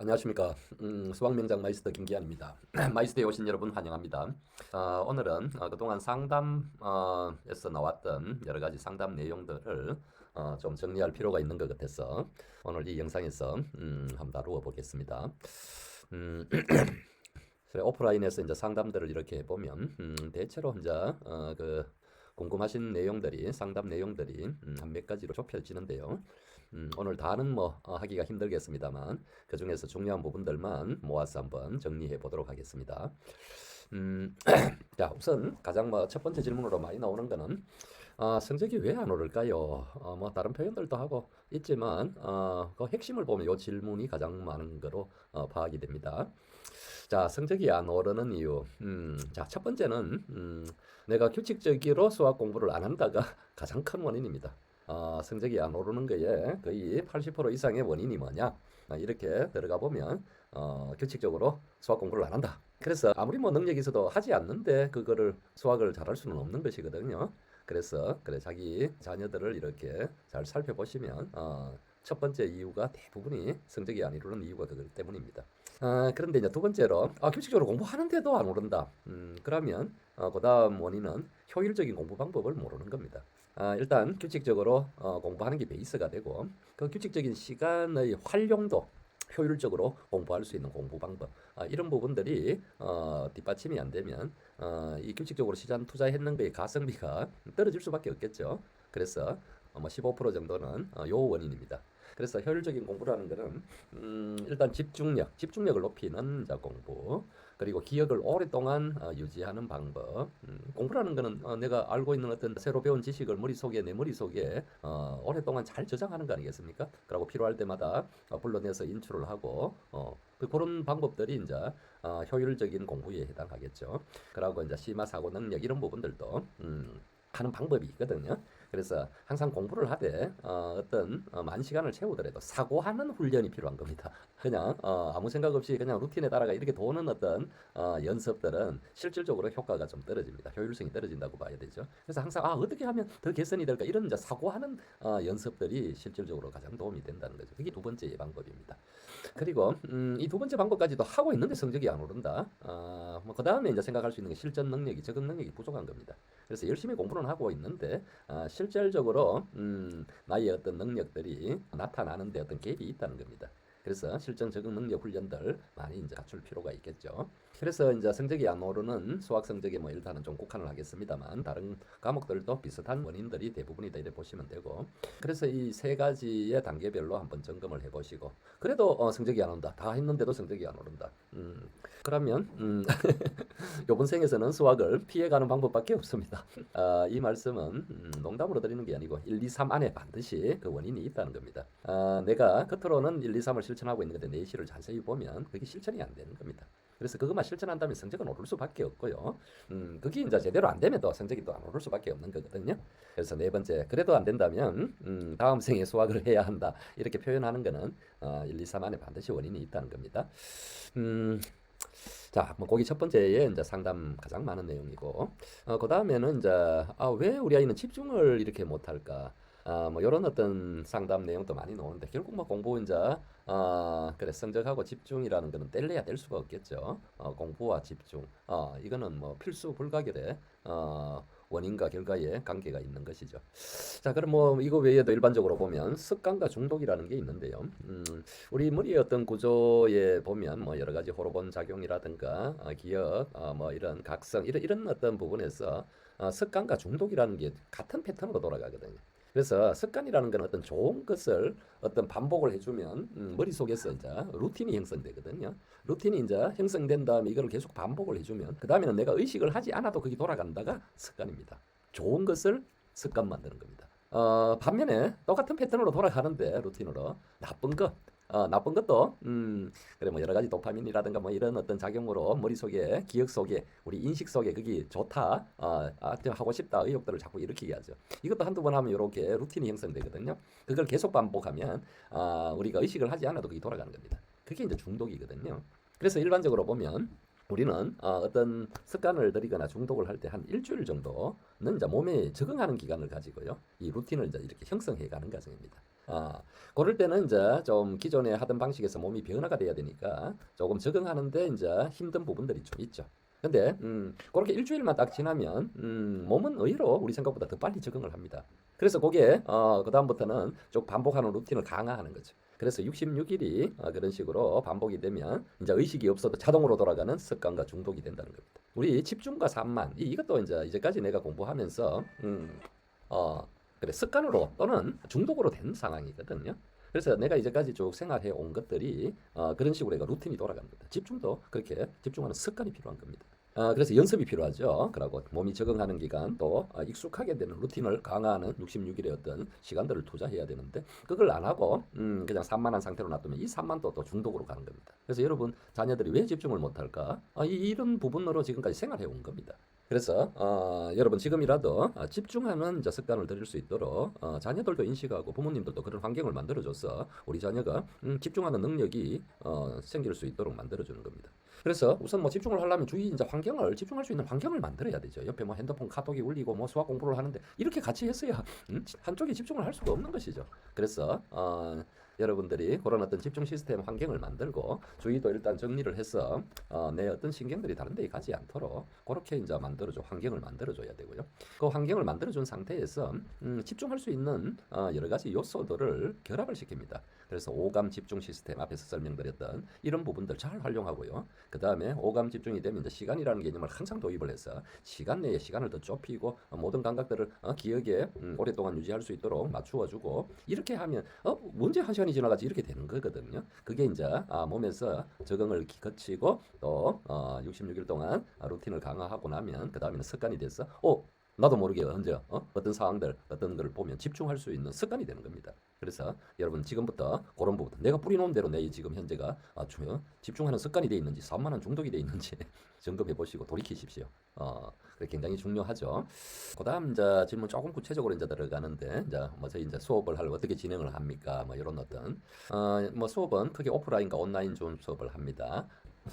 안녕하십니까. 음, 수학명장 마이스터 김기환입니다. 마이스터에 오신 여러분 환영합니다. 어, 오늘은 어, 그동안 상담에서 나왔던 여러 가지 상담 내용들을 어, 좀 정리할 필요가 있는 것 같아서 오늘 이 영상에서 음, 한번 다루어 보겠습니다. 음, 그래, 오프라인에서 이제 상담들을 이렇게 해보면 음, 대체로 이제 어, 그 궁금하신 내용들이 상담 내용들이 음, 한몇 가지로 좁혀지는데요. 음, 오늘 다는 뭐 어, 하기가 힘들겠습니다만 그 중에서 중요한 부분들만 모아서 한번 정리해 보도록 하겠습니다. 음, 자 우선 가장 뭐 첫 번째 질문으로 많이 나오는 거는 아, 성적이 왜 안 오를까요? 어, 뭐 다른 표현들도 하고 있지만 어, 그 핵심을 보면 이 질문이 가장 많은 거로 어, 파악이 됩니다. 자, 성적이 안 오르는 이유. 음, 자, 첫 번째는 음, 내가 규칙적으로 수학 공부를 안 한다가 가장 큰 원인입니다. 어, 성적이 안 오르는 거에 거의 80% 이상의 원인이 뭐냐? 아, 이렇게 들어가 보면 어, 규칙적으로 수학 공부를 안 한다. 그래서 아무리 뭐 능력이 있어도 하지 않는데 그거를 수학을 잘할 수는 없는 것이거든요. 그래서 그래 자기 자녀들을 이렇게 잘 살펴보시면 어, 첫 번째 이유가 대부분이 성적이 안 이루는 이유가 그것 때문입니다. 아, 그런데 이제 두 번째로 아, 규칙적으로 공부하는데도 안 오른다. 음, 그러면 어, 그다음 원인은 효율적인 공부 방법을 모르는 겁니다. 아, 일단 규칙적으로 어, 공부하는 게 베이스가 되고 그 규칙적인 시간의 활용도 효율적으로 공부할 수 있는 공부 방법 아, 이런 부분들이 어, 뒷받침이 안 되면 어, 이 규칙적으로 시간 투자했는 거의 가성비가 떨어질 수밖에 없겠죠. 그래서 어, 뭐15% 정도는 어, 요 원인입니다. 그래서 효율적인 공부라는 것은 음, 일단 집중력, 집중력을 높이는 자 공부 그리고 기억을 오랫동안 어, 유지하는 방법. 음, 공부라는 것은 어, 내가 알고 있는 어떤 새로 배운 지식을 머릿속에 내 머릿속에 어, 오랫동안 잘 저장하는 거 아니겠습니까? 그리고 필요할 때마다 어, 불러내서 인출을 하고 어, 그- 그런 방법들이 이제 어, 효율적인 공부에 해당하겠죠. 그리고 이제 심화 사고 능력 이런 부분들도 음, 하는 방법이 있거든요. 그래서 항상 공부를 하되 어, 어떤 어, 만 시간을 채우더라도 사고하는 훈련이 필요한 겁니다. 그냥 어, 아무 생각 없이 그냥 루틴에 따라가 이렇게 도는 어떤 어, 연습들은 실질적으로 효과가 좀 떨어집니다. 효율성이 떨어진다고 봐야 되죠. 그래서 항상 아 어떻게 하면 더 개선이 될까 이런 이제 사고하는 어, 연습들이 실질적으로 가장 도움이 된다는 거죠. 그게 두 번째 방법입니다. 그리고 음, 이 두 번째 방법까지도 하고 있는데 성적이 안 오른다. 어, 뭐그 다음에 이제 생각할 수 있는 게 실전 능력이 적응 능력이 부족한 겁니다. 그래서 열심히 공부는 하고 있는데 어, 실질적으로 음, 나의 어떤 능력들이 나타나는데 어떤 갭이 있다는 겁니다. 그래서 실전 적응 능력 훈련들 많이 이제 갖출 필요가 있겠죠. 그래서 이제 성적이 안 오르는 수학 성적에 뭐 일단은 좀 국한을 하겠습니다만 다른 과목들도 비슷한 원인들이 대부분이다 이렇게 보시면 되고 그래서 이 세 가지의 단계별로 한번 점검을 해보시고 그래도 어, 성적이 안 온다 다 했는데도 성적이 안 오른다. 음, 그러면 음, 요번 생에서는 수학을 피해가는 방법밖에 없습니다. 아, 이 말씀은 음, 농담으로 드리는 게 아니고 1, 2, 3 안에 반드시 그 원인이 있다는 겁니다. 아, 내가 겉으로는 1, 2, 3을 실천하고 있는 건데 내실을 자세히 보면 그게 실천이 안 되는 겁니다. 그래서 그것만 실천한다면 성적은 오를 수밖에 없고요. 음, 그게 이제 제대로 안 되면 또 성적이 또 안 오를 수밖에 없는 거거든요. 그래서 네 번째, 그래도 안 된다면 음, 다음 생에 수학을 해야 한다 이렇게 표현하는 거는 어, 1, 2, 3 안에 반드시 원인이 있다는 겁니다. 음, 자, 뭐 거기 첫 번째에 이제 상담 가장 많은 내용이고, 어, 그 다음에는 이제 아, 왜 우리 아이는 집중을 이렇게 못할까? 아, 뭐 이런 어떤 상담 내용도 많이 나오는데 결국 뭐 공부 이제 아, 그래 성적하고 집중이라는 거는 뗄래야 뗄 수가 없겠죠. 어, 공부와 집중, 어, 이거는 뭐 필수 불가결의 어, 원인과 결과의 관계가 있는 것이죠. 자, 그럼 뭐 이거 외에도 일반적으로 보면 습관과 중독이라는 게 있는데요. 음, 우리 머리의 어떤 구조에 보면 뭐 여러 가지 호르몬 작용이라든가 어, 기억, 어, 뭐 이런 각성 이런 이런 어떤 부분에서 어, 습관과 중독이라는 게 같은 패턴으로 돌아가거든요. 그래서 습관이라는 건 어떤 좋은 것을 어떤 반복을 해주면 음, 머릿속에서 이제 루틴이 형성되거든요. 루틴이 이제 형성된 다음에 이걸 계속 반복을 해주면 그 다음에는 내가 의식을 하지 않아도 그게 돌아간다가 습관입니다. 좋은 것을 습관 만드는 겁니다. 어, 반면에 똑같은 패턴으로 돌아가는데 루틴으로 나쁜 것, 어, 나쁜 것도 음, 그래 뭐 여러 가지 도파민이라든가 뭐 이런 어떤 작용으로 머릿속에 기억 속에 우리 인식 속에 그게 좋다, 어, 아, 좀 하고 싶다 의욕들을 자꾸 일으키게 하죠. 이것도 한두 번 하면 이렇게 루틴이 형성되거든요. 그걸 계속 반복하면 아, 우리가 의식을 하지 않아도 그게 돌아가는 겁니다. 그게 이제 중독이거든요. 그래서 일반적으로 보면 우리는 어, 어떤 습관을 들이거나 중독을 할 때 한 일주일 정도는 이제 몸에 적응하는 기간을 가지고요. 이 루틴을 이제 이렇게 형성해 가는 과정입니다. 아, 그럴 때는 이제 좀 기존에 하던 방식에서 몸이 변화가 돼야 되니까 조금 적응하는데 이제 힘든 부분들이 좀 있죠. 근데 음, 그렇게 일주일만 딱 지나면 음, 몸은 의외로 우리 생각보다 더 빨리 적응을 합니다. 그래서 그게 어, 그 다음부터는 쭉 반복하는 루틴을 강화하는 거죠. 그래서 66일이 어, 그런 식으로 반복이 되면 이제 의식이 없어도 자동으로 돌아가는 습관과 중독이 된다는 겁니다. 우리 집중과 산만 이- 이것도 이제 이제까지 내가 공부하면서 음, 어, 그래 습관으로 또는 중독으로 된 상황이거든요. 그래서 내가 이제까지 쭉 생활해 온 것들이 어, 그런 식으로 내가 루틴이 돌아갑니다. 집중도 그렇게 집중하는 습관이 필요한 겁니다. 어, 그래서 연습이 필요하죠. 그러고 몸이 적응하는 기간 또 어, 익숙하게 되는 루틴을 강화하는 66일의 어떤 시간들을 투자해야 되는데 그걸 안 하고 음, 그냥 산만한 상태로 놔두면 이 산만도 또 중독으로 가는 겁니다. 그래서 여러분 자녀들이 왜 집중을 못할까? 아, 이, 이런 부분으로 지금까지 생활해 온 겁니다. 그래서 어, 여러분 지금이라도 어, 집중하는 습관을 들일 수 있도록 어, 자녀들도 인식하고 부모님들도 그런 환경을 만들어줘서 우리 자녀가 음, 집중하는 능력이 어, 생길 수 있도록 만들어주는 겁니다. 그래서 우선 뭐 집중을 하려면 주위 이제 환경을 집중할 수 있는 환경을 만들어야 되죠. 옆에 뭐 핸드폰 카톡이 울리고 뭐 수학 공부를 하는데 이렇게 같이 했어야 음, 한쪽에 집중을 할 수가 없는 것이죠. 그래서 어, 여러분들이 그런 어떤 집중 시스템 환경을 만들고 주위도 일단 정리를 해서 어, 내 어떤 신경들이 다른 데 가지 않도록 그렇게 이제 만들어줘 환경을 만들어줘야 되고요. 그 환경을 만들어준 상태에서 음, 집중할 수 있는 어, 여러 가지 요소들을 결합을 시킵니다. 그래서 오감 집중 시스템 앞에서 설명드렸던 이런 부분들 잘 활용하고요. 그 다음에 오감 집중이 되면 이제 시간이라는 개념을 항상 도입을 해서 시간 내에 시간을 더 좁히고 어, 모든 감각들을 어, 기억에 음, 오랫동안 유지할 수 있도록 맞추어주고 이렇게 하면 어 언제 한 시간 이 지나가지 이렇게 되는 거거든요. 그게 이제 아, 몸에서 적응을 기- 거치고 또 어, 66일 동안 아, 루틴을 강화하고 나면 그 다음에는 습관이 돼서 어 나도 모르게 언제 어? 어떤 상황들 어떤 걸 보면 집중할 수 있는 습관이 되는 겁니다. 그래서 여러분 지금부터 그런 부분 내가 뿌리놓은 대로 내 지금 현재가 아, 주, 집중하는 습관이 돼 있는지 산만한 중독이 돼 있는지 점검해 보시고 돌이키십시오. 어, 굉장히 중요하죠. 그다음 이제 질문 조금 구체적으로 이제 들어가는데 이제 뭐 저희 이제 수업을 하려면 어떻게 진행을 합니까? 뭐 이런 어떤 어, 뭐 수업은 크게 오프라인과 온라인 중 수업을 합니다.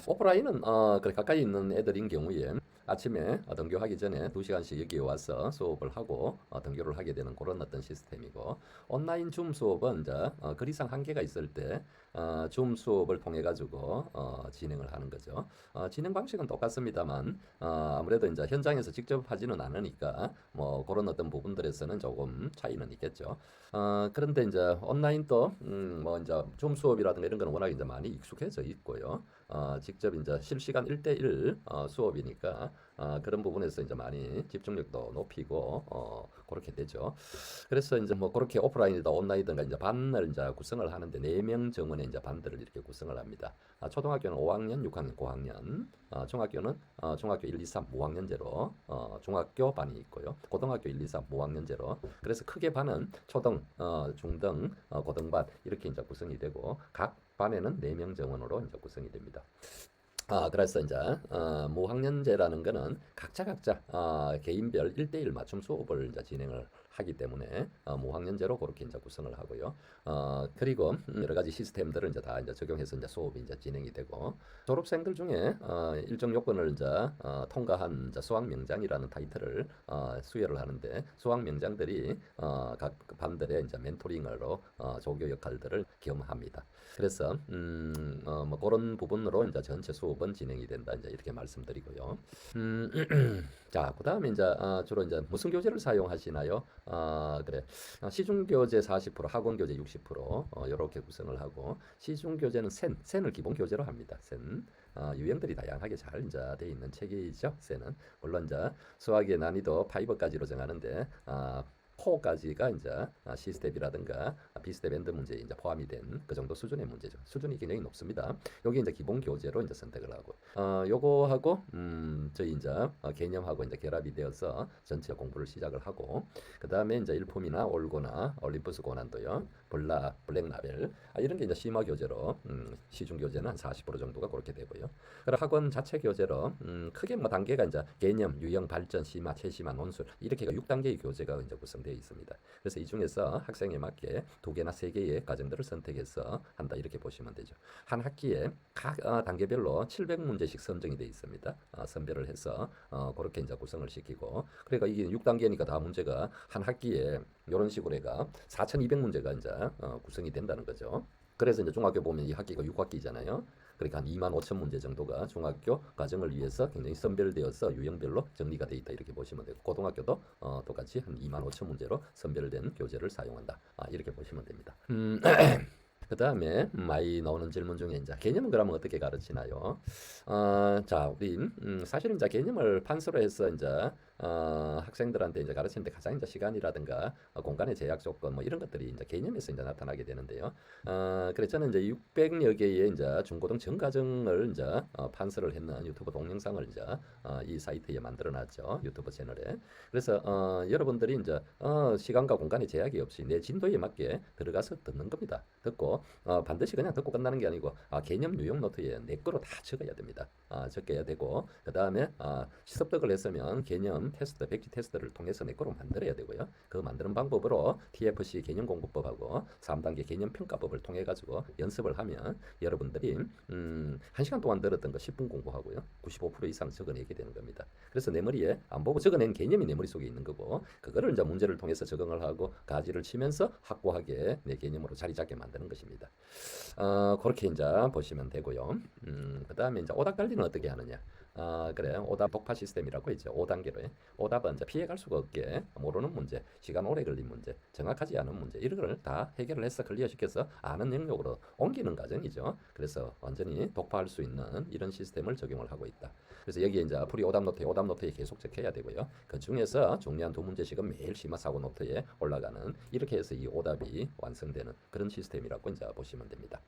오프라인은 어, 그래 가까이 있는 애들인 경우에 아침에 어, 등교하기 전에 2시간씩 여기에 와서 수업을 하고 어, 등교를 하게 되는 그런 어떤 시스템이고 온라인 줌 수업은 이제 어, 거리상 한계가 있을 때 어, 줌 수업을 통해 가지고 어, 진행을 하는 거죠. 어, 진행 방식은 똑같습니다만 어, 아무래도 이제 현장에서 직접 하지는 않으니까 뭐 그런 어떤 부분들에서는 조금 차이는 있겠죠. 어, 그런데 이제 온라인 또 음, 뭐 이제 줌 수업이라든가 이런 거는 워낙 이제 많이 익숙해져 있고요. 어, 직접 이제 실시간 1대1 어, 수업이니까 어, 그런 부분에서 이제 많이 집중력도 높이고 어, 그렇게 되죠. 그래서 이제 뭐 그렇게 오프라인이다 온라인이든가 이제 반을 이제 구성을 하는데 네 명 정원의 이제 반들을 이렇게 구성을 합니다. 아, 초등학교는 5학년, 6학년, 고학년, 어, 중학교는 어, 중학교 1, 2, 3 무학년제로 어, 중학교 반이 있고요. 고등학교 1, 2, 3 무학년제로 그래서 크게 반은 초등, 어, 중등, 어, 고등반 이렇게 이제 구성이 되고 각 반에는 네 명 정원으로 이제 구성이 됩니다. 아, 그래서 이제 어, 무학년제라는 거는 각자 각자 어, 개인별 1대1 맞춤 수업을 이제 진행을 하기 때문에 어, 무학년제로 그렇게 이제 구성을 하고요. 어, 그리고 음, 여러 가지 시스템들을 이제 다 이제 적용해서 이제 수업이 이제 진행이 되고 졸업생들 중에 어, 일정 요건을 이제 어, 통과한 이제 수학 명장이라는 타이틀을 어, 수여를 하는데 수학 명장들이 어, 각 반들의 이제 멘토링으로 어, 조교 역할들을 겸합니다. 그래서 음, 어, 뭐 그런 부분으로 이제 전체 수업은 진행이 된다 이제 이렇게 말씀드리고요. 음, 자, 그다음에 이제 어, 주로 이제 무슨 교재를 사용하시나요? 아, 그래. 어, 시중 교재 40%, 학원 교재 60% 어, 이렇게 구성을 하고 시중 교재는 센, 센을 기본 교재로 합니다. 센. 어, 유형들이 다양하게 잘 이제 돼 있는 책이죠. 센은 물론 이제 수학의 난이도 5까지로 정하는데 아, 4까지가 이제 아, 시스텝이라든가 비스텝 밴드 문제에 이제 포함이 된 그 정도 수준의 문제죠. 수준이 굉장히 높습니다. 여기 이제 기본 교재로 이제 선택을 하고 어 요거하고 음 저희 이제 어, 개념하고 이제 결합이 되어서 전체 공부를 시작을 하고 그 다음에 이제 일품이나 올고나 올림푸스 고난도요, 블라 블랙 라벨 아, 이런 게 이제 심화 교재로 음, 시중 교재는 한 40% 정도가 그렇게 되고요. 그리고 학원 자체 교재로 음, 크게 뭐 단계가 이제 개념, 유형, 발전, 심화, 최심화, 논술 이렇게가 6단계의 교재가 이제 구성되어 있습니다. 그래서 이 중에서 학생에 맞게 두 개나 세 개의 과정들을 선택해서 한다 이렇게 보시면 되죠. 한 학기에 각 어, 단계별로 700문제씩 선정이 되어 있습니다. 어, 선별을 해서 어, 그렇게 이제 구성을 시키고 그러니까 이게 6단계니까 다 문제가 한 학기에 이런 식으로 해가 4,200문제가 이제 어, 구성이 된다는 거죠. 그래서 이제 중학교 보면 이 학기가 6학기잖아요. 그러니까 한 2만 5천 문제 정도가 중학교 과정을 위해서 굉장히 선별되어서 유형별로 정리가 돼 있다 이렇게 보시면 되고 고등학교도 어, 똑같이 한 2만 5천 문제로 선별된 교재를 사용한다 아, 이렇게 보시면 됩니다. 음, 그 다음에 많이 나오는 질문 중에 이제 개념은 그러면 어떻게 가르치나요? 어, 자, 우리 음, 사실은 이제 개념을 판서로 해서 이제 어, 학생들한테 이제 가르치는데 가장 이제 시간이라든가 어, 공간의 제약 조건 뭐 이런 것들이 이제 개념에서 이제 나타나게 되는데요. 어, 그래서 저는 이제 600여 개의 이제 중고등 전 과정을 이제 어, 판서를 했는 유튜브 동영상을 이제 어, 이 사이트에 만들어놨죠 유튜브 채널에. 그래서 어, 여러분들이 이제 어, 시간과 공간의 제약이 없이 내 진도에 맞게 들어가서 듣는 겁니다. 듣고 어, 반드시 그냥 듣고 끝나는 게 아니고 아, 개념 유형 노트에 내 거로 다 적어야 됩니다. 아, 적어야 되고 그 다음에 아, 시습득을 했으면 개념 테스트, 백지 테스트를 통해서 내 거로 만들어야 되고요. 그 만드는 방법으로 TFC 개념 공부법하고 3단계 개념 평가법을 통해 가지고 연습을 하면 여러분들이 음, 1시간 동안 들었던 거 10분 공부하고요. 95% 이상 적어내게 되는 겁니다. 그래서 내 머리에 안 보고 적어낸 개념이 내 머릿속에 있는 거고 그거를 이제 문제를 통해서 적응을 하고 가지를 치면서 확고하게 내 개념으로 자리 잡게 만드는 것입니다. 어, 그렇게 이제 보시면 되고요. 음, 그다음에 이제 오답 관리는 어떻게 하느냐? 아, 그래. 오답 독파 시스템이라고 있죠. 5단계로. 오답은 이제 피해갈 수가 없게 모르는 문제, 시간 오래 걸린 문제, 정확하지 않은 문제 이런 걸 다 해결을 해서 클리어 시켜서 아는 영역으로 옮기는 과정이죠. 그래서 완전히 독파할 수 있는 이런 시스템을 적용을 하고 있다. 그래서 여기에 이제 프리 오답 노트에 오답 노트에 계속 적혀야 되고요. 그 중에서 중요한 두 문제씩은 매일 심화 사고 노트에 올라가는 이렇게 해서 이 오답이 완성되는 그런 시스템이라고 이제 보시면 됩니다.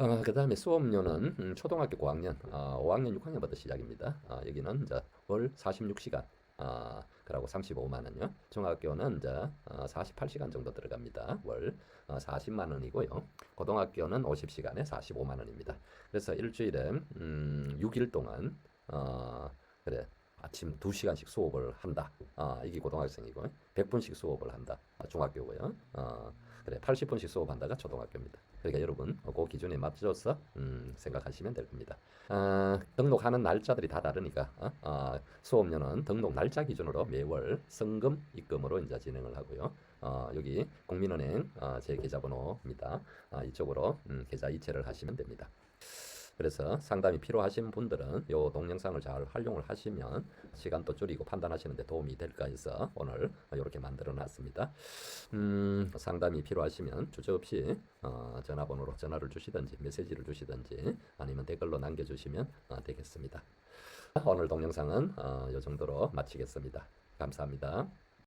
어, 그 다음에 수업료는 음, 초등학교 고학년, 어, 5학년, 6학년부터 시작입니다. 어, 여기는 이제 월 46시간, 어, 그리고 35만 원요. 중학교는 이제 어, 48시간 정도 들어갑니다. 월 어, 40만 원이고요. 고등학교는 50시간에 45만 원입니다. 그래서 일주일에 음, 6일 동안 어, 그래 아침 2시간씩 수업을 한다. 아, 이게 고등학생이고 100분씩 수업을 한다. 아, 중학교고요. 어, 그래 80분씩 수업한다가 초등학교입니다. 그러니까 여러분 그 기준에 맞춰서 음, 생각하시면 될 겁니다. 아, 등록하는 날짜들이 다 다르니까 어? 아, 수업료는 등록 날짜 기준으로 매월 성금 입금으로 이제 진행을 하고요. 어, 여기 국민은행 어, 제 계좌번호입니다. 아, 이쪽으로 음, 계좌 이체를 하시면 됩니다. 그래서 상담이 필요하신 분들은 요 동영상을 잘 활용을 하시면 시간도 줄이고 판단하시는데 도움이 될까 해서 오늘 이렇게 만들어 놨습니다. 음, 상담이 필요하시면 주저없이 어, 전화번호로 전화를 주시든지 메시지를 주시든지 아니면 댓글로 남겨주시면 어, 되겠습니다. 오늘 동영상은 어, 이 정도로 마치겠습니다. 감사합니다.